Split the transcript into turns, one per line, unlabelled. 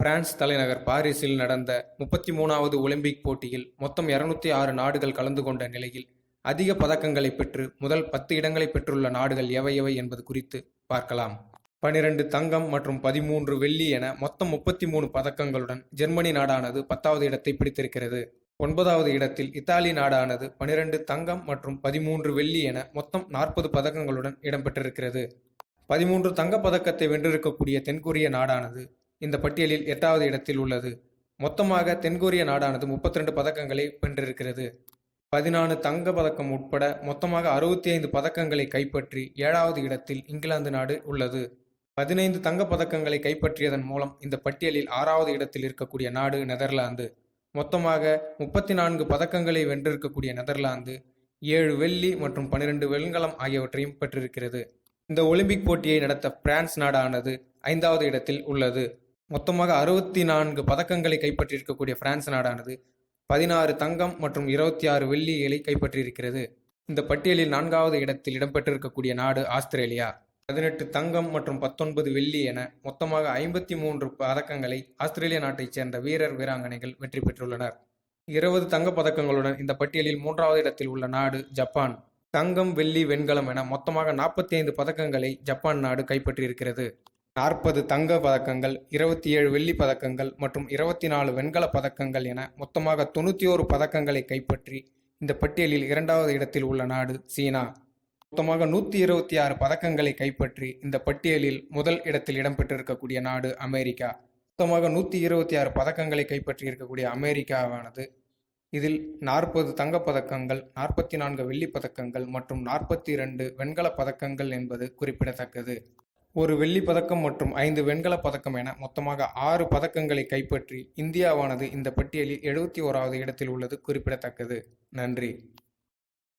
France தலைநகர் பாரிஸில் நடந்த முப்பத்தி மூணாவது ஒலிம்பிக் போட்டியில் மொத்தம் இருநூத்தி ஆறு நாடுகள் கலந்து கொண்ட நிலையில் அதிக பதக்கங்களை பெற்று முதல் பத்து இடங்களை பெற்றுள்ள நாடுகள் எவை எவை என்பது குறித்து பார்க்கலாம். பனிரெண்டு தங்கம் மற்றும் பதிமூன்று வெள்ளி என மொத்தம் முப்பத்தி மூணு பதக்கங்களுடன் ஜெர்மனி நாடானது பத்தாவது இடத்தை பிடித்திருக்கிறது. ஒன்பதாவது இடத்தில் இத்தாலி நாடானது பனிரெண்டு தங்கம் மற்றும் பதிமூன்று வெள்ளி என மொத்தம் நாற்பது பதக்கங்களுடன் இடம்பெற்றிருக்கிறது. பதிமூன்று தங்கப் பதக்கத்தை வென்றிருக்கக்கூடிய தென்கொரிய நாடானது இந்த பட்டியலில் எட்டாவது இடத்தில் உள்ளது. மொத்தமாக தென்கொரிய நாடானது முப்பத்தி ரெண்டு பதக்கங்களை வென்றிருக்கிறது. பதினாலு தங்க பதக்கம் உட்பட மொத்தமாக அறுபத்தி ஐந்து பதக்கங்களை கைப்பற்றி ஏழாவது இடத்தில் இங்கிலாந்து நாடு உள்ளது. பதினைந்து தங்கப் பதக்கங்களை கைப்பற்றியதன் மூலம் இந்த பட்டியலில் ஆறாவது இடத்தில் இருக்கக்கூடிய நாடு நெதர்லாந்து. மொத்தமாக முப்பத்தி நான்கு பதக்கங்களை வென்றிருக்கக்கூடிய நெதர்லாந்து ஏழு வெள்ளி மற்றும் பன்னிரண்டு வெண்கலம் ஆகியவற்றையும் பெற்றிருக்கிறது. இந்த ஒலிம்பிக் போட்டியை நடத்த பிரான்ஸ் நாடானது ஐந்தாவது இடத்தில் உள்ளது. மொத்தமாக அறுபத்தி நான்கு பதக்கங்களை கைப்பற்றியிருக்கக்கூடிய பிரான்ஸ் நாடானது பதினாறு தங்கம் மற்றும் இருபத்தி ஆறு வெள்ளிகளை கைப்பற்றியிருக்கிறது. இந்த பட்டியலில் நான்காவது இடத்தில் இடம்பெற்றிருக்கக்கூடிய நாடு ஆஸ்திரேலியா. பதினெட்டு தங்கம் மற்றும் பத்தொன்பது வெள்ளி என மொத்தமாக ஐம்பத்தி மூன்று பதக்கங்களை ஆஸ்திரேலிய நாட்டைச் சேர்ந்த வீரர் வீராங்கனைகள் வெற்றி பெற்றுள்ளனர். இருபது தங்கப் பதக்கங்களுடன் இந்த பட்டியலில் மூன்றாவது இடத்தில் உள்ள நாடு ஜப்பான். தங்கம் வெள்ளி வெண்கலம் என மொத்தமாக நாற்பத்தி ஐந்து பதக்கங்களை ஜப்பான் நாடு கைப்பற்றியிருக்கிறது. நாற்பது தங்க பதக்கங்கள் இருபத்தி ஏழு வெள்ளி பதக்கங்கள் மற்றும் இருபத்தி நாலு வெண்கல பதக்கங்கள் என மொத்தமாக தொண்ணூற்றி ஓரு பதக்கங்களை கைப்பற்றி இந்த பட்டியலில் இரண்டாவது இடத்தில் உள்ள நாடு சீனா. மொத்தமாக நூற்றி இருபத்தி ஆறு பதக்கங்களை கைப்பற்றி இந்த பட்டியலில் முதல் இடத்தில் இடம்பெற்றிருக்கக்கூடிய நாடு அமெரிக்கா. மொத்தமாக நூற்றி இருபத்தி ஆறு பதக்கங்களை கைப்பற்றி இருக்கக்கூடிய அமெரிக்காவானது. இதில் நாற்பது தங்கப் பதக்கங்கள் நாற்பத்தி நான்கு வெள்ளிப் பதக்கங்கள் மற்றும் நாற்பத்தி இரண்டு வெண்கலப் பதக்கங்கள் என்பது குறிப்பிடத்தக்கது. ஒரு வெள்ளி பதக்கம் மற்றும் ஐந்து வெண்கலப் பதக்கம் என மொத்தமாக ஆறு பதக்கங்களை கைப்பற்றி இந்தியாவானது இந்த பட்டியலில் எழுபத்தி ஓராவது இடத்தில் உள்ளது குறிப்பிடத்தக்கது. நன்றி.